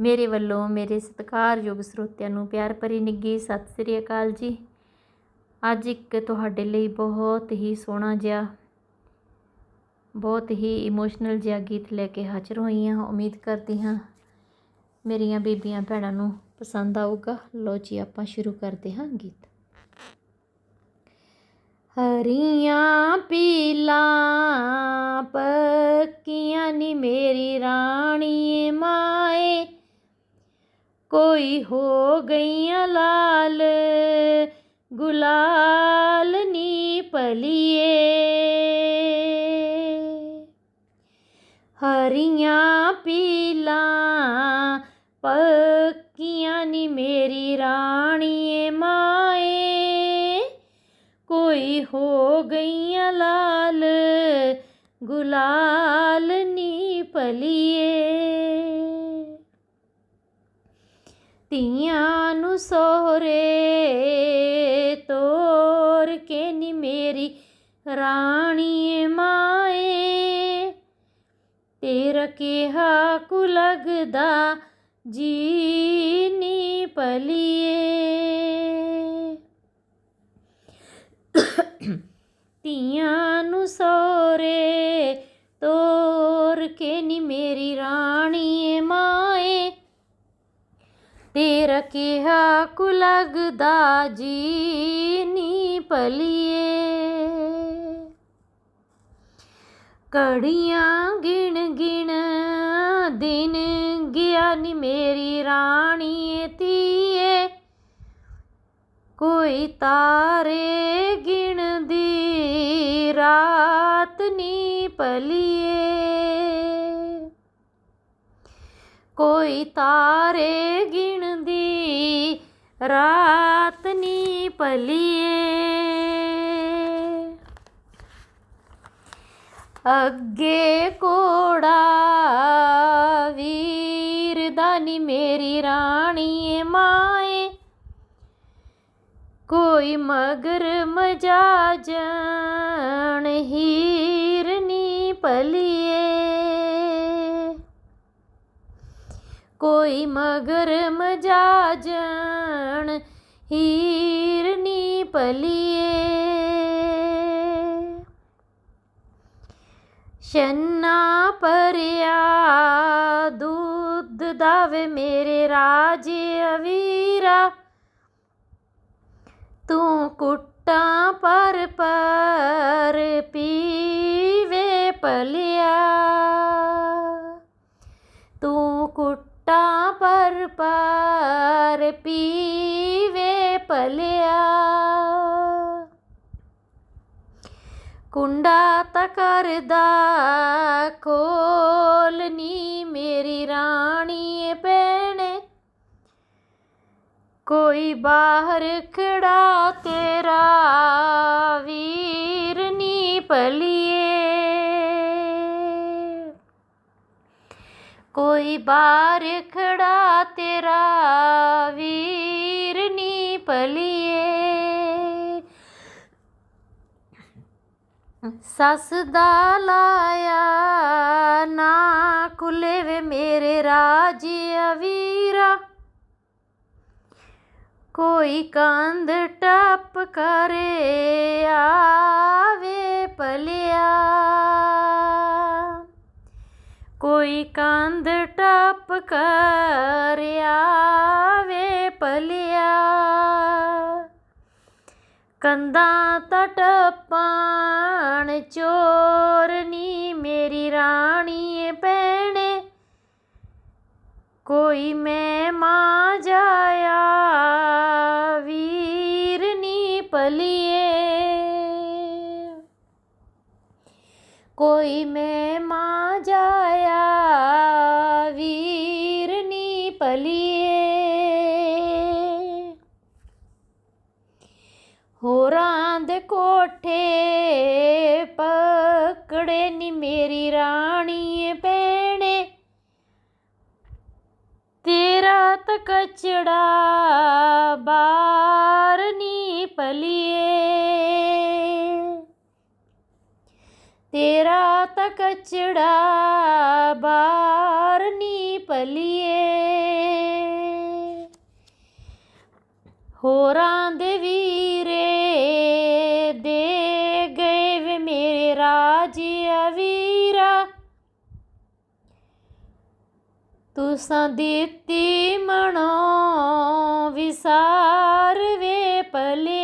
ਮੇਰੇ ਵੱਲੋਂ ਮੇਰੇ ਸਤਿਕਾਰਯੋਗ ਸਰੋਤਿਆਂ ਨੂੰ ਪਿਆਰ ਭਰੀ ਨਿੱਘੀ ਸਤਿ ਸ੍ਰੀ ਅਕਾਲ ਜੀ। ਅੱਜ ਇੱਕ ਤੁਹਾਡੇ ਲਈ ਬਹੁਤ ਹੀ ਸੋਹਣਾ ਜਿਹਾ, ਬਹੁਤ ਹੀ ਇਮੋਸ਼ਨਲ ਜਿਹਾ ਗੀਤ ਲੈ ਕੇ ਹਾਜ਼ਰ ਹੋਈ ਹਾਂ। ਉਮੀਦ ਕਰਦੀ ਹਾਂ ਮੇਰੀਆਂ ਬੀਬੀਆਂ ਭੈਣਾਂ ਨੂੰ ਪਸੰਦ ਆਊਗਾ। ਲੋ ਜੀ, ਆਪਾਂ ਸ਼ੁਰੂ ਕਰਦੇ ਹਾਂ ਗੀਤ। ਹਰੀਆਂ ਪੀਲਾ, ਪੱਕੀਆਂ ਨੀ ਮੇਰੀ ਰਾਣੀ ਮਾਂ। ਕੋਈ ਹੋ ਗਈਆਂ ਲਾਲ, ਗੁਲਾਲ ਨੀ ਪਲੀਏ ਹਰੀਆਂ ਪੀਲਾਂ ਪੱਕੀਆਂ ਨੀ ਮੇਰੀ ਰਾਣੀ ਮਾਏ। ਕੋਈ ਹੋ ਗਈਆਂ ਲਾਲ, ਗੁਲਾਲ ਨੀ ਪਲੀਏ ਧੀਆਂ ਨੂੰ ਸੋਹਰੇ ਤੋਰ ਕੇ ਨੀ ਮੇਰੀ ਰਾਣੀ ਮਾਏ। ਤੇਰਾ ਕਿਹਾ ਕੁ ਲੱਗਦਾ ਜੀ ਨੀ ਪਲੀਏ ਧੀਆਂ ਨੂੰ ਸੋਰੇ ਤੋਰ ਕੇ ਨੀ ਮੇਰੀ ਰਾਣੀ ਮਾਏ। ਤੇਰਾ ਕਿਹਾ ਕੁ ਲੱਗਦਾ ਜੀ ਨੀ ਪਲੀਏ ਕੜੀਆਂ ਗਿਣ ਗਿਣ ਦਿਨ ਗਿਆ ਨੀ ਮੇਰੀ ਰਾਣੀ ਧੀਏ। ਕੋਈ ਤਾਰੇ ਗਿਣਦੀ ਰਾਤ ਨੀ ਪਲੀਏ ਕੋਈ ਤਾਰੇ ਗਿਣਦੀ, ਰਾਤ ਨੀ ਪਲੀਏ ਅੱਗੇ ਕੋੜਾ ਵੀਰ ਦਾ ਨੀ ਮੇਰੀ ਰਾਣੀ ਮਾਏ। ਕੋਈ ਮਗਰ ਮਜਾਜਣ ਹੀਰ ਨੀ ਪਲੀਏ ਕੋਈ ਮਗਰ ਮਜਾਜਣ, ਹੀਰ ਨੀ ਪਲੀਏ ਸ਼ੰਨਾ ਪਰਿਆ ਦੁੱਧ ਦਾਵੇ ਮੇਰੇ ਰਾਜ ਅਵੀਰਾ। ਤੂੰ ਕੁੱਟਾਂ ਪਰ ਪਰ ਪੀਵੇ ਪਲਿਆ ਤਾਂ ਕਰਦਾ ਖੋਲਨੀ ਮੇਰੀ ਰਾਣੀ ਭੈਣੇ। ਕੋਈ ਬਾਹਰ ਖੜਾ ਤੇਰਾ, ਵੀਰ ਨੀ ਪਲੀਏ ਕੋਈ ਬਾਹਰ ਖੜਾ ਸੱਸ ਦਾ ਲਾਇਆ ਨਾ ਕੁਲੇ ਵੇ ਮੇਰੇ ਰਾਜੀ ਅਵੀਰਾ। ਕੋਈ ਕੰਧ ਟੱਪ ਕਰੇ ਆਵੇ ਪਲਿਆ ਕੋਈ ਕੰਧ ਟੱਪ ਕਰਿਆ ਕੰਧਾਂ ਤਟ ਪਾਣ ਚੋਰਨੀ ਮੇਰੀ ਰਾਣੀ ਭੈਣੇ। ਕੋਈ ਮੈਂ ਮਾਂ ਜਾਇਆ ਵੀਰ ਨੀ ਪਲੀਏ ਕੋਈ ਮੈਂ ਮਾਂ ਜਾਇਆ ਹੋਰਾਂ ਦੇ ਕੋਠੇ ਪਕੜੇ ਨੀ ਮੇਰੀ ਰਾਣੀ ਭੈਣੇ। ਤੇਰਾ ਤਾਂ ਕਚੜਾ ਬਾਰ ਨੀ ਪਲੀਏ। ਤੇਰਾ ਤਾਂ ਕਚੜਾ ਬਾਰ ਨੀ ਪਲੀਏ। ਹੋਰਾਂ ਦੇ ਵੀਰੇ ਦੇ ਗਏ ਵੇ ਮੇਰੇ ਰਾਜ ਵੀਰਾ ਤੁਸਾਂ ਦਿੱਤੀ ਮਣੋ ਪਲੇ